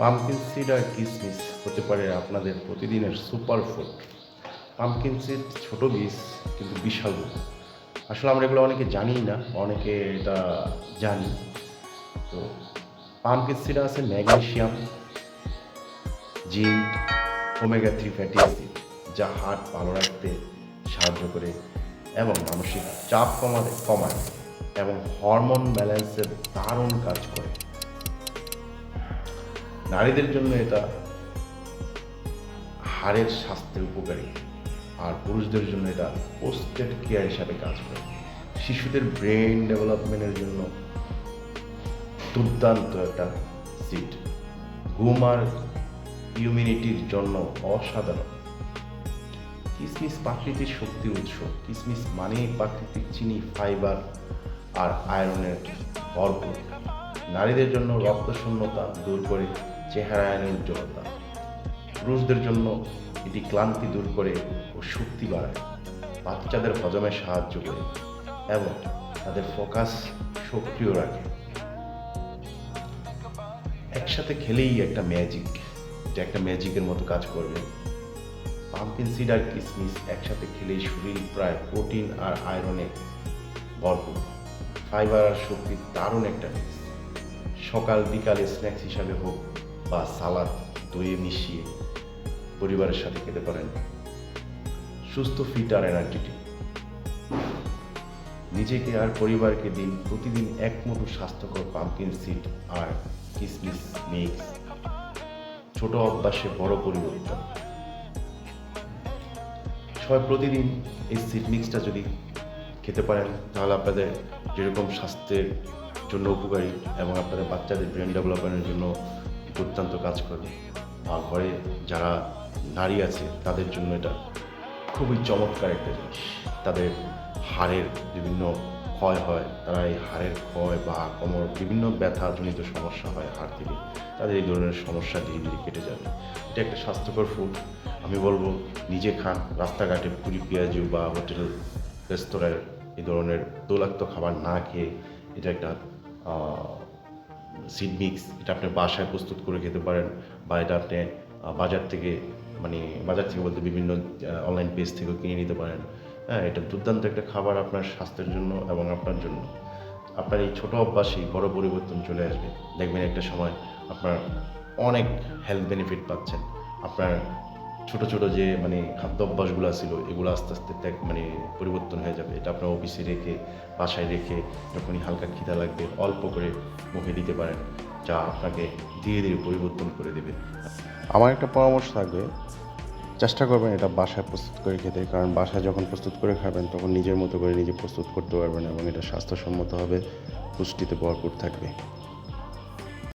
Pumpkin seed আর কিসমিস হতে পারে আপনাদের প্রতিদিনের সুপার ফুড পামকিন সিড ছোট বীজ, কিন্তু বিশাল আসলে আমরা এগুলো অনেকে জানি না, অনেকে এটা জানি। তো পামকিন সিডে আছে magnesium, zinc omega three fatty acid যা হার্ট ভালো রাখতে সাহায্য করে এবং মানসিক চাপ কমাতে, কমায় এবং হরমোন ব্যালেন্সের দারুণ কাজ করে। নারীদের জন্য এটা হাড়ের স্বাস্থ্যের উপকারী। আর পুরুষদের জন্য এটা পোস্টেড কেয়ার হিসাবে কাজ করে। শিশুদের ব্রেন ডেভেলপমেন্টের জন্য দুর্দান্ত একটা সিট। ঘুম আর ইমিউনিটির জন্য অসাধারণ। কিসমিস প্রাকৃতিক শক্তির উৎস। কিসমিস মানেই প্রাকৃতিক চিনি, ফাইবার আর আয়রনের ভরপুর। নারীদের জন্য রক্ত শূন্যতা দূর করে চেহারা আয়নের উজ্জ্বলতা পুরুষদের জন্য এটি ক্লান্তি দূর করে ও শক্তি বাড়ায়। বাচ্চাদের হজমে সাহায্য করে এবং তাদের ফোকাস সক্রিয় রাখে। একসাথে খেলেই একটা ম্যাজিক, যে একটা ম্যাজিকের মতো কাজ করবে। পাম্পকিন সিড আর কিসমিস একসাথে খেলেই শরীর প্রায় প্রোটিন আর আয়রনে ভরপুর। ফাইবার আর শক্তির দারুণ একটা মিক্স সকাল বিকালে স্ন্যাক্স হিসাবে হোক বা সালাদ দইয়ে মিশিয়ে পরিবারের সাথে খেতে পারেন। সুস্থ ফিট আর এনার্জেটিক নিজেকে আর পরিবারকে দিন, প্রতিদিন এক স্বাস্থ্যকর পাম্পকিন সিড আর কিসমিস মিক্স ছোট অভ্যাসে বড় পরিবর্তন। সবাই প্রতিদিন এই সিড মিক্সটা যদি খেতে পারেন, তাহলে আপনাদের যেরকম স্বাস্থ্যের জন্য উপকারী এবং আপনাদের বাচ্চাদের ব্রেন ডেভেলপমেন্টের জন্য দুর্দান্ত কাজ করবে আর ঘরে যারা নারী আছে, তাদের জন্য এটা খুবই চমৎকার একটা জিনিস। তাদের হাড়ের বিভিন্ন ক্ষয় হয়, তারা এই হাড়ের ক্ষয় বা কোমর বিভিন্ন ব্যথাজনিত সমস্যা হয় হাড় থেকে। তাদের এই ধরনের সমস্যা ধীরে ধীরে কেটে যাবে। এটা একটা স্বাস্থ্যকর ফুড আমি বলব, নিজে খান, রাস্তাঘাটে পুরি, পেঁয়াজু বা হোটেল, রেস্তোরাঁয় এই ধরনের তৈলাক্ত খাবার না খেয়ে এটা একটা সিড মিক্স এটা আপনি বাসায় প্রস্তুত করে খেতে পারেন বা এটা আপনি বাজার থেকে মানে বাজার থেকে বলতে বিভিন্ন অনলাইন পেজ থেকেও কিনে নিতে পারেন। হ্যাঁ এটা দুর্দান্ত একটা খাবার আপনার স্বাস্থ্যের জন্য এবং আপনার জন্য। আপনার এই ছোটো অভ্যাসেই বড় পরিবর্তন চলে আসবে। দেখবেন একটা সময় আপনার অনেক হেলথ বেনিফিট পাচ্ছেন। আপনার ছোট ছোট যে মানে খাদ্য অভ্যাসগুলো ছিল, এগুলো আস্তে আস্তে ত্যাগ মানে পরিবর্তন হয়ে যাবে। এটা আপনার অফিসে রেখে, বাসায় রেখে যখনই হালকা খিদা লাগবে, অল্প করে মুখে দিতে পারেন, যা আপনাকে ধীরে ধীরে পরিবর্তন করে দেবে। আমার একটা পরামর্শ থাকবে, চেষ্টা করবেন এটা বাসায় প্রস্তুত করে খেতে, কারণ বাসায় যখন প্রস্তুত করে খাবেন, তখন নিজের মতো করে নিজে প্রস্তুত করতে পারবেন এবং এটা স্বাস্থ্যসম্মত হবে, পুষ্টিতে ভরপুর থাকবে।